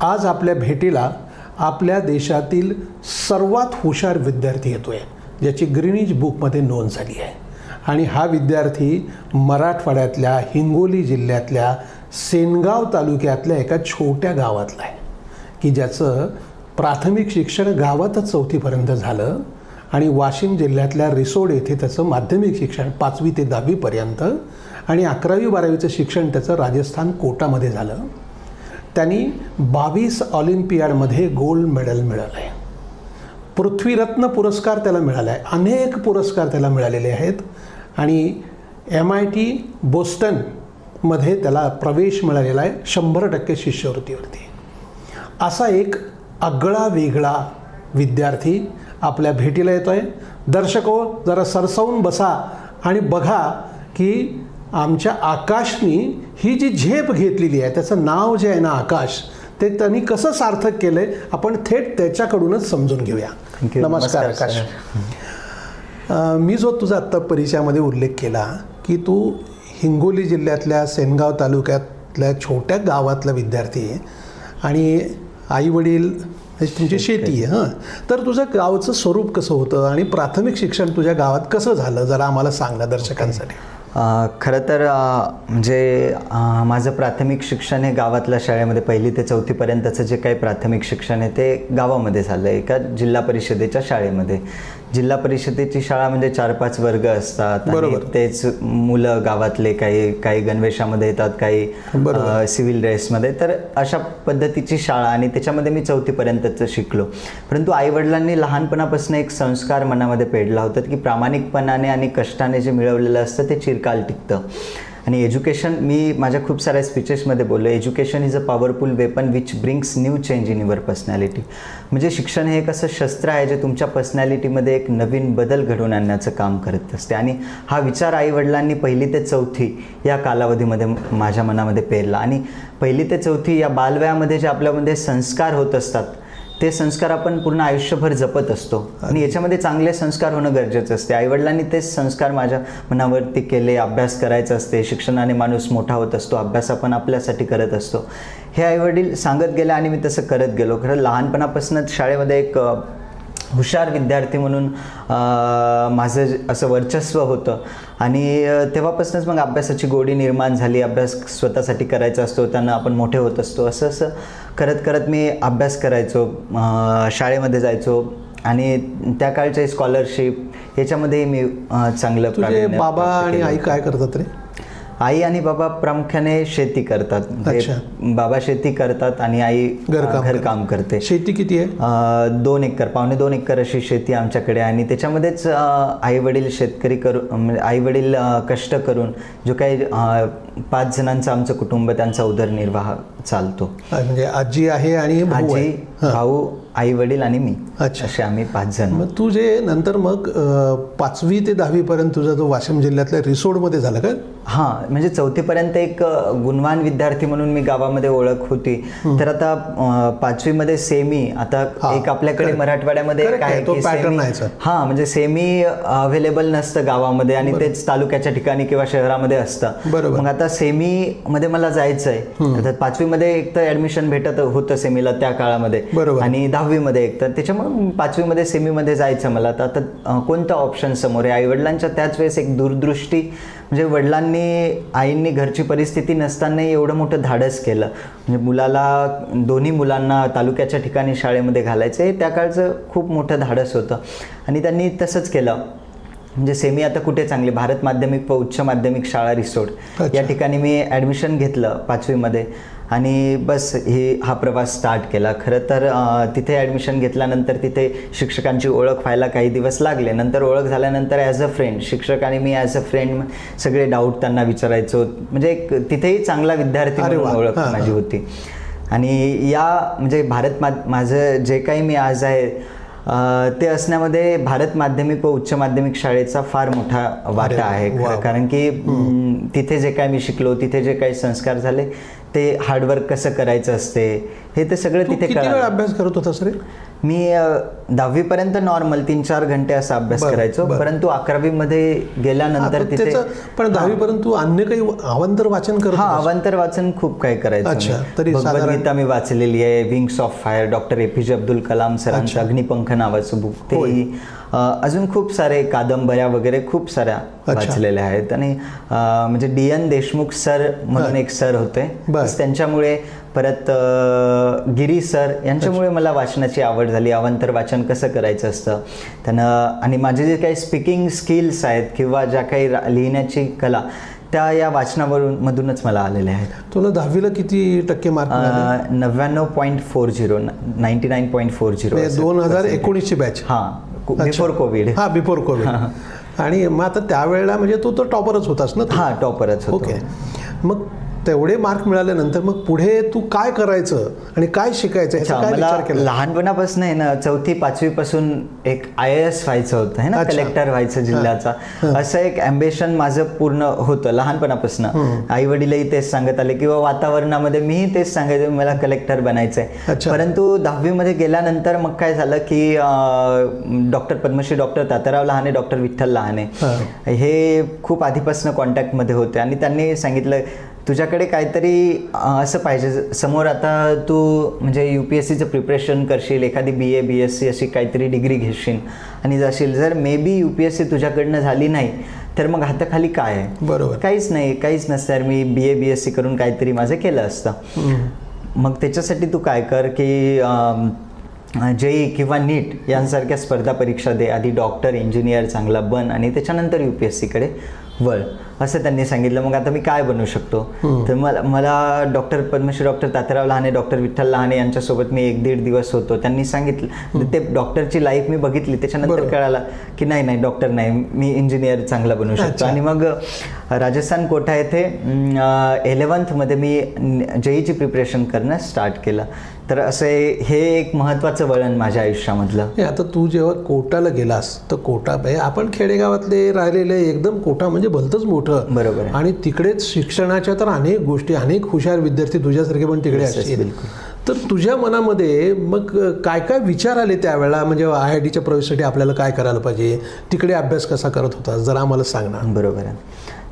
आज आपल्या भेटीला आपल्या देशातील सर्वात हुशार विद्यार्थी येतो आहे ज्याची ग्रीनिज बुकमध्ये नोंद झाली आहे. आणि हा विद्यार्थी मराठवाड्यातल्या हिंगोली जिल्ह्यातल्या सेनगाव तालुक्यातल्या एका छोट्या गावातला आहे की ज्याचं प्राथमिक शिक्षण गावातच चौथीपर्यंत झालं आणि वाशिम जिल्ह्यातल्या रिसोड येथे त्याचं माध्यमिक शिक्षण पाचवी ते दहावीपर्यंत आणि अकरावी बारावीचं शिक्षण त्याचं राजस्थान कोटामध्ये झालं. त्यांनी बावीस ऑलिम्पियाडमध्ये गोल्ड मेडल मिळालं आहे पृथ्वीरत्न पुरस्कार त्याला मिळाला आहे अनेक पुरस्कार त्याला मिळालेले आहेत. आणि एम आय टी बोस्टनमध्ये त्याला प्रवेश मिळालेला आहे. शंभर टक्के शिष्यवृत्तीवरती. असा एक आगळा वेगळा विद्यार्थी आपल्या भेटीला येतो आहे दर्शको जरा सरसवून बसा आणि बघा की आमच्या आकाशनी ही जी झेप घेतलेली आहे त्याचं नाव जे आहे ना आकाश ते त्यांनी कसं सार्थक केलं आहे आपण थेट त्याच्याकडूनच समजून घेऊया. नमस्कार आकाश. मी जो तुझा आत्ता परिचयामध्ये उल्लेख केला की तू हिंगोली जिल्ह्यातल्या सेनगाव तालुक्यातल्या छोट्या गावातला विद्यार्थी आहे आणि आईवडील म्हणजे तुमची शेती आहे हां. तर तुझं गावचं स्वरूप कसं होतं आणि प्राथमिक शिक्षण तुझ्या गावात कसं झालं जरा आम्हाला सांग ना दर्शकांसाठी. खरं तर म्हणजे माझं प्राथमिक शिक्षण हे गावातल्या शाळेमध्ये पहिली ते चौथीपर्यंतचं जे काही प्राथमिक शिक्षण आहे ते गावामध्ये झालं आहे एका जिल्हा परिषदेच्या शाळेमध्ये. जिल्हा परिषदेची शाळा म्हणजे चार पाच वर्ग असतात बरोबर. तेच मुलं गावातले काही काही गणवेशामध्ये येतात काही. सिव्हिल ड्रेसमध्ये तर अशा पद्धतीची शाळा आणि त्याच्यामध्ये मी चौथीपर्यंतच शिकलो परंतु आईवडिलांनी लहानपणापासून एक संस्कार मनामध्ये पेडला होता की प्रामाणिकपणाने आणि कष्टाने जे मिळवलेलं असतं ते चिरकाल टिकतं आणि एज्युकेशन मी माझ्या खूप साऱ्या स्पीचेसमध्ये बोललो education is a powerful weapon which brings new change in your personality म्हणजे शिक्षण हे एक असं शस्त्र आहे जे तुमच्या पर्सनॅलिटीमध्ये एक नवीन बदल घडवून आणण्याचं काम करत असते. आणि हा विचार आईवडिलांनी पहिली ते चौथी या कालावधीमध्ये माझ्या मनामध्ये पेरला. आणि पहिली ते चौथी या बालवयामध्ये जे आपल्यामध्ये संस्कार होत असतात ते संस्कार आपण पूर्ण आयुष्यभर जपत असतो. आणि याच्यामध्ये चांगले संस्कार होणं गरजेचं असते. आईवडिलांनी तेच संस्कार माझ्या मनावरती केले अभ्यास करायचा असते. शिक्षणाने माणूस मोठा होत असतो. अभ्यास आपण आपल्यासाठी करत असतो. हे आईवडील सांगत गेले आणि मी तसं करत गेलो. खरं लहानपणापासूनच शाळेमध्ये एक हुशार विद्यार्थी म्हणून माझं असं वर्चस्व होतं. आणि तेव्हापासूनच मग अभ्यासाची गोडी निर्माण झाली. अभ्यास स्वतःसाठी करायचा असतो. त्यांना आपण मोठे होत असतो. असं असं करत करत मी अभ्यास करायचो शाळेमध्ये जायचो आणि त्या काळच्या स्कॉलरशिप याच्यामध्ये मी चांगलं बाबा आणि आई. काय करतात रे आई आणि बाबा प्रामुख्याने शेती करतात. अच्छा. बाबा शेती करतात आणि आई घरकाम घरकाम करते. शेती किती आहे? अ, दोन एकर पावणे दोन एकर अशी शेती आमच्याकडे आहे. आणि त्याच्यामध्येच आई वडील शेतकरी करू म्हणजे आई वडील कष्ट करून जो काही अ, पाच जणांचं आमचं कुटुंब त्यांचा उदरनिर्वाह चालतो. म्हणजे आजी आहे आणि भाऊ आहे. आजी भाऊ आई वडील आणि मी अच्छा. असे आम्ही पाच जण मग तू जे नंतर मग पाचवी ते दहावीपर्यंत तुझा तो वाशिम जिल्ह्यातल्या रिसोडमध्ये झाला का हां म्हणजे चौथीपर्यंत एक अ, गुणवान विद्यार्थी म्हणून मी गावामध्ये ओळख होती तर आता अ, पाचवीमध्ये सेमी आता एक आपल्याकडे. मराठवाड्यामध्ये एक Correct आहे, आहे तो की pattern semi- आहे, sir. हां म्हणजे सेमी अवेलेबल नसतं गावामध्ये आणि तेच तालुक्याच्या ठिकाणी किंवा शहरामध्ये असतं बरोबर. मग आता सेमी मध्ये मला जायचं आहे पाचवीमध्ये एक तर ऍडमिशन भेटत होतं सेमीला त्या काळामध्ये बरोबर. आणि दहावीमध्ये एक तर त्याच्यामुळे पाचवीमध्ये सेमीमध्ये जायचं मला. तर आता अं, कोणता ऑप्शन समोर आहे? आईवडिलांच्या त्याच वेळेस एक दूरदृष्टी म्हणजे वडिलांनी आईंनी घरची परिस्थिती नसतानाही एवढं मोठं धाडस केलं. म्हणजे मुलाला दोन्ही मुलांना तालुक्याच्या ठिकाणी शाळेमध्ये घालायचं हे त्या काळचं खूप मोठं धाडस होतं. आणि त्यांनी तसंच केलं. म्हणजे सेमी आता कुठे चांगली? भारत माध्यमिक व उच्च माध्यमिक शाळा रिसोड. अच्छा. या ठिकाणी मी ॲडमिशन घेतलं पाचवीमध्ये. आणि बस हे हा प्रवास स्टार्ट केला खरं तर तिथे ॲडमिशन घेतल्यानंतर तिथे शिक्षकांची ओळख व्हायला काही दिवस लागले नंतर ओळख झाल्यानंतर ॲज अ फ्रेंड शिक्षक आणि मी ॲज अ फ्रेंड सगळे डाऊट त्यांना विचारायचो म्हणजे एक तिथेही चांगला विद्यार्थी म्हणून. ओळख माझी. होती आणि या म्हणजे भारत मा माझं जे काही मी आज आहे ते असण्यामध्ये भारत माध्यमिक व उच्च माध्यमिक शाळेचा फार मोठा वाटा आहे. कारण की तिथे जे काय मी शिकलो तिथे जे काही संस्कार झाले ते हार्डवर्क कसं करायचं असते? हे ते सगळं तिथे किती वेळ कळालं अभ्यास करत होतास रे मी दहावीपर्यंत नॉर्मल तीन चार घंटे असा अभ्यास करायचो. परंतु अकरावीमध्ये गेल्यानंतर हा, तिथे पण दहावीपर्यंत तू अन्य काही अवांतर वाचन करत हा? अवांतर वाचन खूप काही करायचं. तरी भगवद्गीता मी वाचलेली आहे wings of fire doctor APJ Abdul Kalam सरांचं. अग्निपंख नावाचं बुक ते अजून खूप सारे कादंबऱ्या वगैरे खूप साऱ्या. वाचलेल्या आहेत आणि म्हणजे डी एन देशमुख सर म्हणून. एक सर होते त्यांच्यामुळे परत गिरी सर यांच्यामुळे मला वाचनाची आवड झाली. अवांतर वाचन कसं करायचं असतं? त्यानं आणि माझे जे काही स्पीकिंग स्किल्स आहेत किंवा ज्या काही लिहिण्याची कला त्या या वाचनावरून मधूनच मला आलेल्या आहेत. तुला दहावीला किती टक्के मार्क नव्याण्णव point four zero ninety nine point four zero दोन हजार एकोणीसची बॅच हां बिफोर कोविड हा बिफोर कोविड आणि मग आता त्यावेळेला म्हणजे तू तर टॉपरच होतास ना? हां टॉपरच होतो. ओके मग तेवढे मार्क मिळाल्यानंतर मग पुढे तू काय करायचं आणि काय शिकायचं लहानपणापासून आहे ना चौथी पाचवी पासून एक आय ए एस व्हायचं होतं है ना. कलेक्टर व्हायचं जिल्ह्याचा. असं एक अम्बिशन माझं पूर्ण होतं लहानपणापासून. आई वडीलही तेच सांगत आले किंवा वातावरणामध्ये मीही तेच सांगायचं मला कलेक्टर बनायचंय. परंतु दहावीमध्ये गेल्यानंतर मग काय झालं की doctor Padmashri doctor Tatyarao Lahane doctor Vitthal Lahane. हे. खूप आधीपासून कॉन्टॅक्टमध्ये होते. आणि त्यांनी सांगितलं तुझ्याकडे काहीतरी असं पाहिजे. समोर आता तू म्हणजे यू पी एस सीचं प्रिपरेशन करशील एखादी बी ए बी एस सी अशी काहीतरी डिग्री घेशील आणि जाशील. जर maybe U P S C तुझ्याकडनं झाली नाही तर मग हाताखाली काय आहे? बरोबर. काहीच नाही काहीच नसतं यार. मी बी ए बी एस सी करून काहीतरी माझं केलं असतं. मग त्याच्यासाठी तू काय कर की जेई किंवा नीट यांसारख्या स्पर्धा परीक्षा दे. आधी डॉक्टर इंजिनियर चांगला बन आणि त्याच्यानंतर यू पी एस सीकडे वळ असं त्यांनी सांगितलं. मग आता मी काय बनू शकतो? तर मला मला doctor Padmashri doctor Tatyarao Lahane doctor Vitthal Lahane यांच्यासोबत मी एक दीड दिवस होतो. त्यांनी सांगितलं. ते डॉक्टरची लाईफ मी बघितली. त्याच्यानंतर. कळालं की नाही नाही डॉक्टर नाही. मी इंजिनियर चांगला बनू शकतो. आणि मग राजस्थान कोटा येथे इलेवन्थमध्ये मी जेईची प्रिपरेशन करणं स्टार्ट केलं. तर असे हे एक महत्त्वाचं वळण माझ्या आयुष्यामधलं. हे आता तू जेव्हा कोटाला गेलास तर कोटा आपण खेडेगावातले राहिलेले एकदम कोटा म्हणजे भलतंच मोठं. बरोबर. आणि तिकडेच शिक्षणाच्या तर अनेक गोष्टी अनेक हुशार विद्यार्थी तुझ्यासारखे पण तिकडे असतील. तर तुझ्या मनामध्ये मग काय काय विचार आले त्यावेळेला? म्हणजे आय आय टीच्या प्रवेशासाठी आपल्याला काय करायला पाहिजे? तिकडे अभ्यास कसा करत होता जरा आम्हाला सांग ना. बरोबर आहे.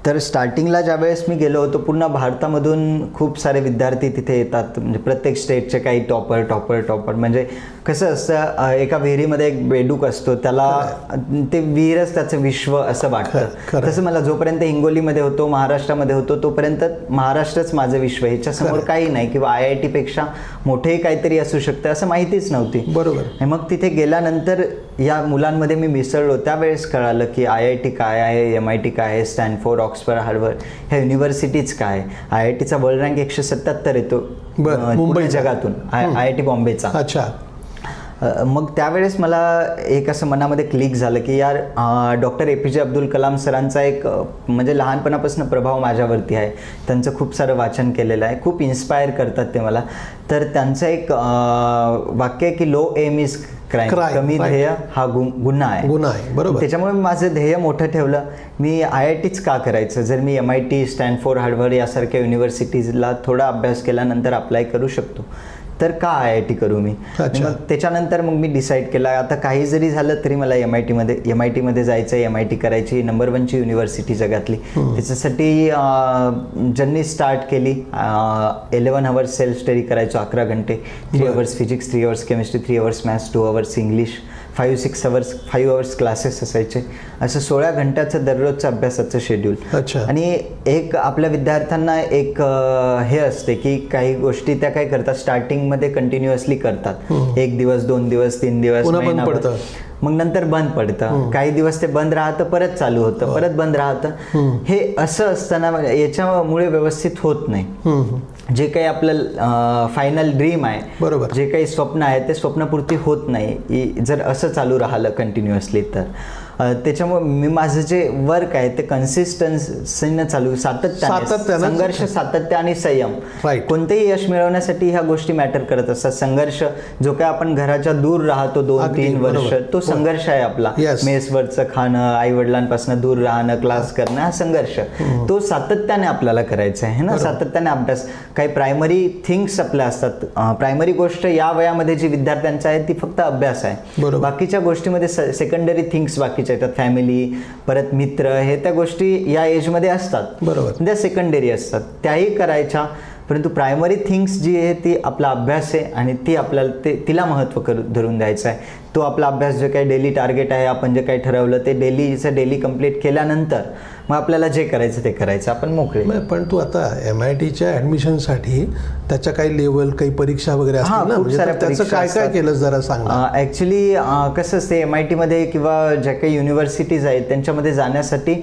तर स्टार्टिंगला ज्यावेळेस मी गेलो होतो पूर्ण भारतामधून खूप सारे विद्यार्थी तिथे येतात. म्हणजे प्रत्येक स्टेटचे काही टॉपर टॉपर टॉपर म्हणजे कसं असतं एका विहिरीमध्ये एक बेडूक असतो त्याला ते विहीरच त्याचं विश्व असं वाटतं. तसं मला जोपर्यंत हिंगोलीमध्ये होतो महाराष्ट्रामध्ये होतो तोपर्यंत महाराष्ट्रच माझं विश्व ह्याच्यासमोर. काही नाही किंवा आय आय टीपेक्षा मोठेही काहीतरी असू शकतं असं माहितीच नव्हती. बरोबर. आणि मग तिथे गेल्यानंतर या मुलांमध्ये मी मिसळलो. त्यावेळेस कळालं की आय आय टी काय आहे एम आय टी काय आहे स्टॅनफोर्ड ऑक्सफर्ड हार्वर्ड ह्या युनिव्हर्सिटीज काय? आय आय टीचा वर्ल्ड रँक एकशे सत्याहत्तर येतो. मुंबईचा. जगातून. आय आय टी बॉम्बेचा. अच्छा. मग त्यावेळेस मला एक असं मनामध्ये क्लिक झालं की यार डॉक्टर ए पी जे अब्दुल कलाम सरांचा एक म्हणजे लहानपणापासून प्रभाव माझ्यावरती आहे. त्यांचं खूप सारं वाचन केलेलं आहे. खूप इन्स्पायर करतात ते मला. तर त्यांचं एक वाक्य आहे की लो एम इज क्राईम कमी. ध्येय हा गु गुन्हा आहे. गुन्हा आहे. बरोबर. त्याच्यामुळे माझं ध्येय मोठं ठेवलं. मी आय आय टीच का करायचं? जर मी M I T Stanford Harvard यासारख्या युनिव्हर्सिटीजला थोडा अभ्यास केल्यानंतर अप्लाय करू शकतो. तर का आय आय टी करू मी. मग त्याच्यानंतर मग मी डिसाईड केला आता काही जरी झालं तरी मला एम आय टीमध्ये एम आय टीमध्ये जायचं एम आय टी करायची नंबर वनची युनिव्हर्सिटी जगातली. त्याच्यासाठी ज्यांनी स्टार्ट केली. इलेवन अवर्स सेल्फ स्टडी करायचो अकरा घंटे. Three. Hours physics three hours chemistry three hours maths two hours English five six hours five hours classes असायचे. असं सोळा घंट्याचं दररोजचं अभ्यासाचं शेड्यूल अच्छा. आणि एक आपल्या विद्यार्थ्यांना एक हे असते की काही गोष्टी त्या काय करतात स्टार्टिंगमध्ये कंटिन्युअसली करतात. एक दिवस दोन दिवस तीन दिवस. मग नंतर बंद पडतं. काही दिवस ते बंद राहतं परत चालू होतं परत बंद राहतं. हे. असं असताना याच्यामुळे व्यवस्थित होत नाही. जे काही आपलं फायनल ड्रीम आहे बरोबर. जे काही स्वप्न आहे ते स्वप्नपूर्ती होत नाही जर असं चालू राहिलं कंटिन्युअसली तर त्याच्यामुळे मी माझं जे वर्क आहे ते कन्सिस्टन्सीनं चालू सातत्याने सातत्यानं- संघर्ष सातत्य आणि संयम. कोणतेही यश मिळवण्यासाठी ह्या गोष्टी मॅटर करत असतात. संघर्ष जो काय आपण घराच्या दूर राहतो दोन तीन वर्ष. तो संघर्ष आहे आपला. मेसवरचं खाणं आई वडिलांपासून दूर राहणं क्लास करणं हा संघर्ष. तो सातत्याने आपल्याला करायचा आहे ना? सातत्याने अभ्यास काही प्रायमरी थिंग्स आपल्या असतात. प्रायमरी गोष्ट या वयामध्ये जी विद्यार्थ्यांच्या आहे ती फक्त अभ्यास आहे. बाकीच्या गोष्टीमध्ये सेकंडरी थिंग्स बाकीच्या येतात फॅमिली परत मित्र हे त्या गोष्टी या एजमध्ये असतात. बरोबर. त्या सेकंडरी असतात. त्याही करायच्या. परंतु प्रायमरी थिंग्स जी आहे ती आपला अभ्यास आहे आणि ती आपल्याला ते तिला महत्त्व करू धरून द्यायचं आहे तो आपला अभ्यास जे काही डेली टार्गेट आहे आपण जे काही ठरवलं ते डेलीचं डेली कंप्लीट केल्यानंतर मग आपल्याला जे करायचं ते करायचं आपण मोकळे पण तू आता एम आय टीच्या ॲडमिशनसाठी त्याच्या काही लेवल काही परीक्षा वगैरे हा, म्हणजे त्याचं काय काय. केलं जरा सांग. ॲक्च्युली कसं असते एम आय टीमध्ये किंवा ज्या काही युनिव्हर्सिटीज आहेत त्यांच्यामध्ये जाण्यासाठी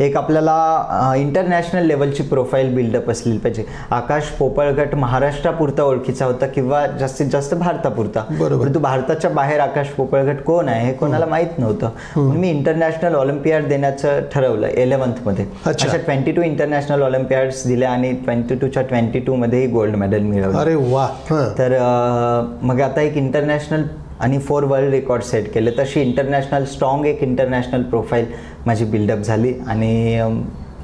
एक आपल्याला इंटरनॅशनल लेवलची प्रोफाईल बिल्डअप असली पाहिजे. आकाश पोपळगट महाराष्ट्रापुरता ओळखीचा होता किंवा जास्तीत जास्त भारतापुरता? बरोबर. परंतु भारताच्या बाहेर आकाश पोपळगट कोण आहे हे कोणाला माहीत नव्हतं. म्हणून मी इंटरनॅशनल ऑलिम्पियाड देण्याचं ठरवलं इलेव्हन्थमध्ये अच्छा. अशा ट्वेंटी टू इंटरनॅशनल ऑलिम्पियाड्स दिल्या आणि ट्वेंटी टूच्या ट्वेंटी टूमध्येही गोल्ड मेडल मिळवलं. अरे वा. तर मग आता एक इंटरनॅशनल आणि फोर वर्ल्ड रेकॉर्ड सेट केले. तशी इंटरनॅशनल स्ट्रॉंग एक इंटरनॅशनल प्रोफाईल माझी बिल्डअप झाली. आणि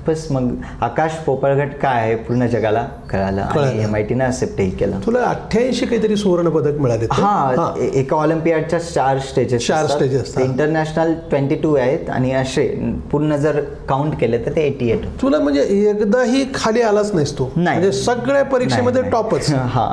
बस मग आकाश पोपळगट काय आहे पूर्ण जगाला कळालं. एम आय टीनं एक्सेप्टही केलं. तुला अठ्ठ्याऐंशी काहीतरी सुवर्ण पदक मिळाले हा एका ऑलिम्पियाडच्या चार स्टेजेस चार असतात. इंटरनॅशनल ट्वेंटी टू आहेत आणि असे पूर्ण जर काउंट केले तर ते एटी एट तुला म्हणजे एकदाही खाली आलाच नाहीस तू. नाही. म्हणजे सगळ्या परीक्षेमध्ये टॉपच. हा.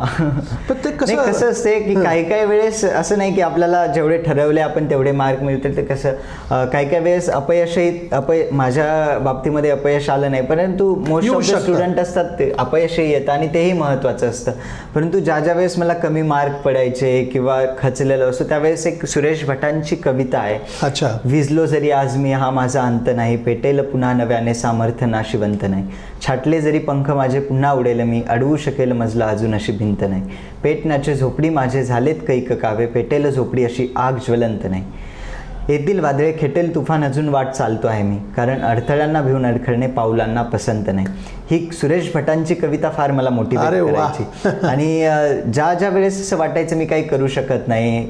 पण ते कसं कसं असते की काही काही वेळेस असं नाही की आपल्याला जेवढे ठरवले आपण तेवढे मार्क मिळतील ते कसं काही काही वेळेस अपयशही अपय माझ्या बाबतीमध्ये अपयश आलं नाही. परंतु मोस्ट ऑफ. स्टुडंट असतात ते अपयशही येतं आणि तेही महत्त्वाचं असतं. परंतु ज्या ज्या वेळेस मला कमी मार्क पडायचे किंवा खचलेलं असतो त्यावेळेस एक सुरेश भटांची कविता आहे. अच्छा. विजलो जरी आज मी हा माझा अंत नाही. पेटेल पुन्हा नव्याने सामर्थ्य नाशिवंत नाही. छाटले जरी पंख माझे पुन्हा उडेल मी अडवू शकेल मजला अजून अशी भिंत नाही. पेटण्याचे झोपडी माझे झालेत कैक कावे. पेटेल झोपडी अशी आग ज्वलंत नाही. येथील वादळे खेटेल तुफान अजून वाट चालतो आहे मी कारण अडथळ्यांना भिवून अडखळणे पाऊलांना पसंत नाही. ही सुरेश भटांची कविता फार मला मोठी. करायची. आणि ज्या ज्या वेळेस असं वाटायचं मी काही करू शकत नाही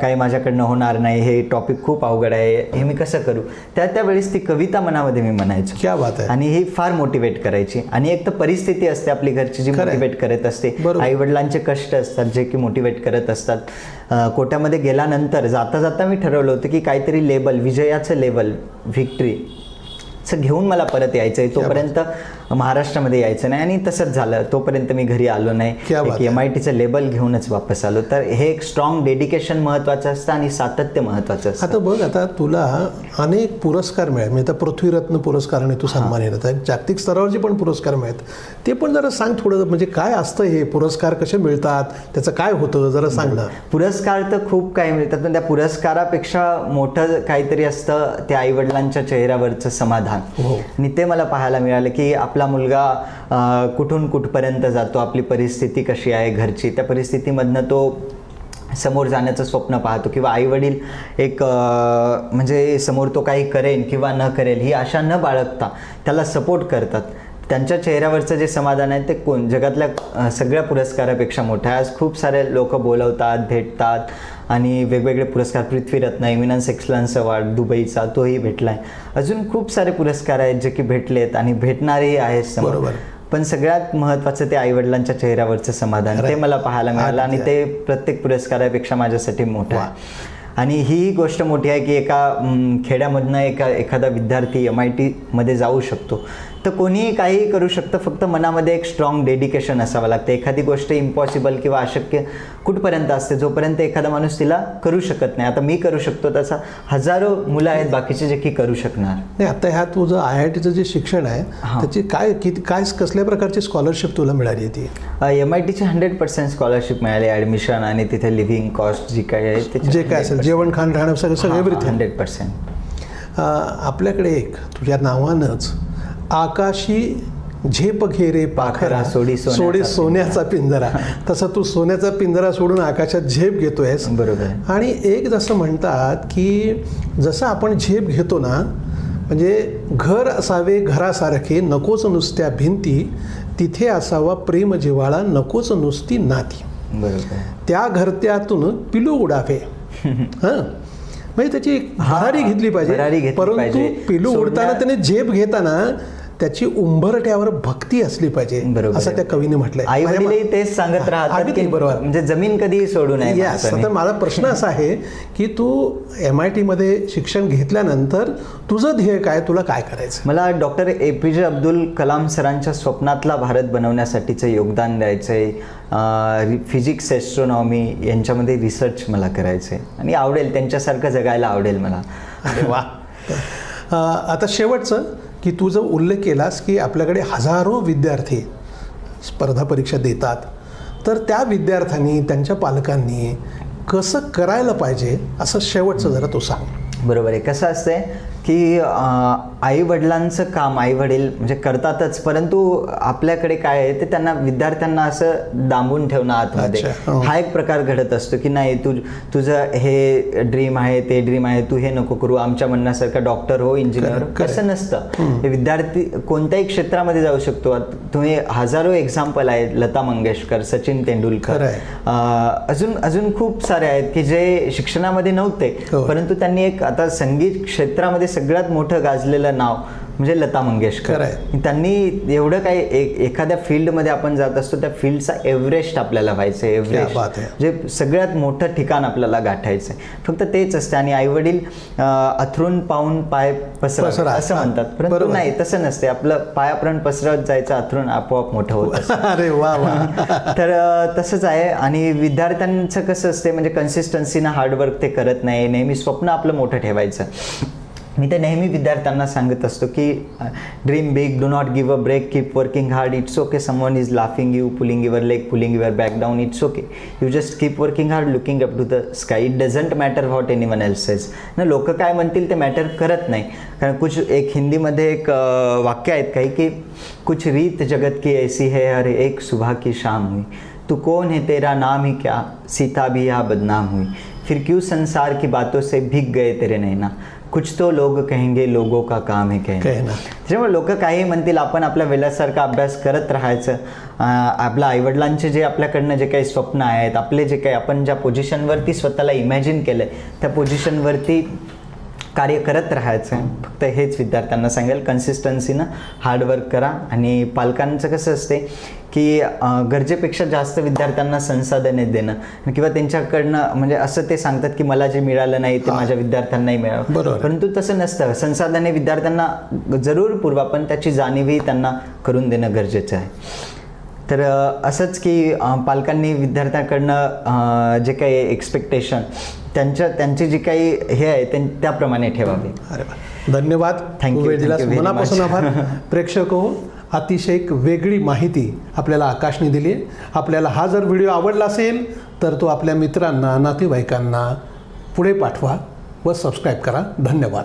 काही माझ्याकडनं होणार नाही हे टॉपिक खूप अवघड आहे हे मी कसं करू? त्या त्या वेळेस ती कविता मनामध्ये मी म्हणायचो. क्या बात आहे. आणि ही फार मोटिवेट करायची. आणि एक तर परिस्थिती असते आपली घरची जी. मोटिवेट करत असते. आई वडिलांचे कष्ट असतात जे की मोटिवेट करत असतात. कोट्यामध्ये गेल्यानंतर जाता जाता मी ठरवलं होतं की काहीतरी लेबल विजयाचं लेबल व्हिक्ट्री घेऊन मला परत यायचं आहे तोपर्यंत महाराष्ट्रामध्ये यायचं नाही आणि तसंच झालं. तोपर्यंत मी घरी आलो नाही. एम आय टीचं लेबल घेऊनच वापस आलो. तर हे एक स्ट्रॉंग डेडिकेशन महत्त्वाचं असतं आणि सातत्य महत्त्वाचं असतं. आता बघ आता तुला अनेक पुरस्कार मिळाले. म्हणजे पृथ्वीरत्न पुरस्काराने तू सन्मानित होता जागतिक स्तरावरचे पण पुरस्कार मिळत ते पण जरा सांग थोडं म्हणजे काय असतं हे? पुरस्कार कसे मिळतात? त्याचं काय होतं? जरा सांग ना. पुरस्कार तर खूप काही मिळतात पण त्या पुरस्कारापेक्षा मोठं काहीतरी असतं त्या आईवडिलांच्या चेहऱ्यावरचं समाधान. हो. आणि ते मला पाहायला मिळालं की आपला मुलगा कुठून कुठपर्यंत जातो आपली परिस्थिती कशी आहे घरची त्या परिस्थितीमधनं तो समोर जाण्याचं स्वप्न पाहतो किंवा आईवडील एक म्हणजे समोर तो काही करेन किंवा न करेल ही आशा न बाळगता त्याला सपोर्ट करतात. त्यांच्या चेहऱ्यावरचं जे समाधान आहे ते कोण? जगातल्या सगळ्या पुरस्कारापेक्षा मोठं आहे. आज खूप सारे लोक बोलवतात भेटतात आणि वेगवेगळे पुरस्कार पृथ्वीरत्न इमिनन्स एक्सलन्स अवॉर्ड दुबईचा तोही भेटला आहे अजून खूप सारे पुरस्कार आहेत जे की भेटलेत आणि भेटणारेही आहेत समोर. बरोबर. पण सगळ्यात महत्त्वाचं ते आईवडिलांच्या चेहऱ्यावरचं समाधान. ते. मला पाहायला मिळालं आणि. ते प्रत्येक पुरस्कारापेक्षा माझ्यासाठी मोठं आहे. आणि ही गोष्ट मोठी आहे की एका खेड्यामधनं एका एखादा विद्यार्थी एम आय टीमध्ये जाऊ शकतो. तर कोणीही काहीही करू शकतं. फक्त मनामध्ये एक स्ट्रॉंग डेडिकेशन असावं लागतं. एखादी गोष्ट इम्पॉसिबल किंवा अशक्य कुठपर्यंत असते जोपर्यंत एखादा माणूस तिला करू शकत नाही. आता मी करू शकतो तसा हजारो मुलं आहेत बाकीचे जे की करू शकणार. नाही आता ह्या तुझं आय आय टीचं जे शिक्षण आहे. त्याची काय किती काय कसल्या प्रकारची स्कॉलरशिप तुला मिळाली ती? एम आय टीची हंड्रेड पर्सेंट स्कॉलरशिप मिळाली ॲडमिशन आणि तिथे लिव्हिंग कॉस्ट जी काय आहे जे काय असेल जेवण खाण राहणं सगळं सगळं एव्हरीथिंग हंड्रेड पर्सेंट आपल्याकडे एक तुझ्या नावानंच आकाशी झेप घे रे पाखरा सोडी सोडी सोन्याचा पिंजरा. तसं तू सोन्याचा पिंजरा सोडून आकाशात झेप घेतोयस. बरोबर. आणि एक जसं म्हणतात की जसं आपण झेप घेतो ना म्हणजे घर असावे घरासारखे नकोच नुसत्या भिंती तिथे असावा प्रेम जिव्हाळा नकोच नुसती नाती. त्या घरत्यातून पिलू उडावे. हं? म्हणजे त्याची भरारी घेतली पाहिजे. परंतु. पिलू उडताना त्याने झेप घेताना त्याची उंबरट्यावर भक्ती असली पाहिजे असं. त्या कवीने म्हटलंय. आई माझ्या वडीलही तेच सांगत राहतात की बरोबर. म्हणजे जमीन कधी सोडू नये. आता माझा प्रश्न असा आहे की तू एम आय टीमध्ये शिक्षण घेतल्यानंतर तुझं ध्येय काय? तुला काय करायचं? मला डॉक्टर ए पी जे अब्दुल कलाम सरांच्या स्वप्नातला भारत बनवण्यासाठीचं योगदान द्यायचं आहे फिजिक्स एस्ट्रॉनॉमी यांच्यामध्ये रिसर्च मला करायचं आहे आणि आवडेल त्यांच्यासारखं जगायला आवडेल मला. वा. आता शेवटचं की तू जो उल्लेख केलास की आपल्याकडे हजारो विद्यार्थी स्पर्धा परीक्षा देतात तर त्या विद्यार्थ्यांनी त्यांच्या पालकांनी कसं करायला पाहिजे असं शेवटचं जरा तू सांग. बरोबर आहे. कसं असतंय? की आई वडिलांचं काम आई वडील म्हणजे करतातच परंतु आपल्याकडे काय आहे ते त्यांना विद्यार्थ्यांना असं दांबून ठेवणं आतमध्ये हो. हा एक प्रकार घडत असतो की नाही तू तुझं हे ड्रीम आहे ते ड्रीम आहे तू हे नको करू आमच्या म्हणण्यासारखं डॉक्टर हो इंजिनियर. कसं नसतं हे विद्यार्थी कोणत्याही क्षेत्रामध्ये जाऊ शकतो तुम्ही हजारो एक्झाम्पल आहेत लता मंगेशकर सचिन तेंडुलकर अजून अजून खूप सारे आहेत की जे शिक्षणामध्ये नव्हते हो. परंतु त्यांनी एक आता संगीत क्षेत्रामध्ये सगळ्यात मोठं गाजलेलं नाव म्हणजे लता मंगेशकर आहे. त्यांनी एवढं काही एक एखाद्या फील्डमध्ये आपण जात असतो त्या फील्डचा एव्हरेस्ट आपल्याला व्हायचं क्या एव्हरेस्ट आहे. जे सगळ्यात मोठं ठिकाण आपल्याला गाठायचं आहे फक्त तेच असते आणि आईवडील अं, अथरून पाहून पाय पसरा. असं. म्हणतात परंतु. नाही तसं नसते आपलं पायापर्यंत पसरत जायचं अथरून आपोआप मोठं होत अरे वा वा तर तसंच आहे आणि विद्यार्थ्यांचं कसं असते म्हणजे कन्सिस्टन्सीनं हार्डवर्क ते करत नाही नेहमी स्वप्न आपलं मोठं ठेवायचं मी तर नेहमी विद्यार्थ्यांना सांगत असतो की dream big do not give a break keep working hard it's okay someone is laughing you pulling your leg pulling your back down it's okay you just keep working hard looking up to the sky it doesn't matter what anyone else is ना, लोक काय म्हणतील ते matter करत नाही. कारण कुछ एक हिंदीमध्ये एक वाक्य आहेत काही की, कुछ रीत जगत की ऐसी है हर एक सुबह की शाम हुई. तू कौन है तेरा नाम ही क्या? सीता भी यहाँ बदनाम हुई. फिर क्यों संसार की बातों से भीग गए तेरे नैना? कुछ तो लोग कहेंगे लोगों का काम है कहना कहना. त्याच्यामुळे लोक काही म्हणतील आपण आपल्या वेळासारखा अभ्यास करत राहायचं आपल्या आईवडिलांचे जे आपल्याकडनं जे काही स्वप्न आहेत आपले जे काही आपण ज्या पोझिशनवरती स्वतःला इमॅजिन केलं त्या पोझिशनवरती कार्य करत राहायचं फक्त हेच विद्यार्थ्यांना सांगेल कन्सिस्टन्सीनं हार्डवर्क करा. आणि पालकांचं कसं असते की गरजेपेक्षा जास्त विद्यार्थ्यांना संसाधने देणं. किंवा त्यांच्याकडनं म्हणजे असं ते सांगतात की मला जे मिळालं नाही ते माझ्या विद्यार्थ्यांनाही मिळावं बरोबर. परंतु तसं नसतं. संसाधने विद्यार्थ्यांना जरूर पुरवा पण त्याची जाणीवही त्यांना करून देणं गरजेचं आहे. तर असंच की पालकांनी विद्यार्थ्यांकडनं जे काही एक्सपेक्टेशन त्यांच्या त्यांची जी काही हे आहे त्यां- त्याप्रमाणे ठेवावे. अरे धन्यवाद. Very मनापासून. आभार. प्रेक्षक हो अतिशय एक वेगळी माहिती आपल्याला आकाशने दिली आपल्याला हा जर व्हिडिओ आवडला असेल तर तो आपल्या मित्रांना नातेवाईकांना पुढे पाठवा व सबस्क्राईब करा. धन्यवाद.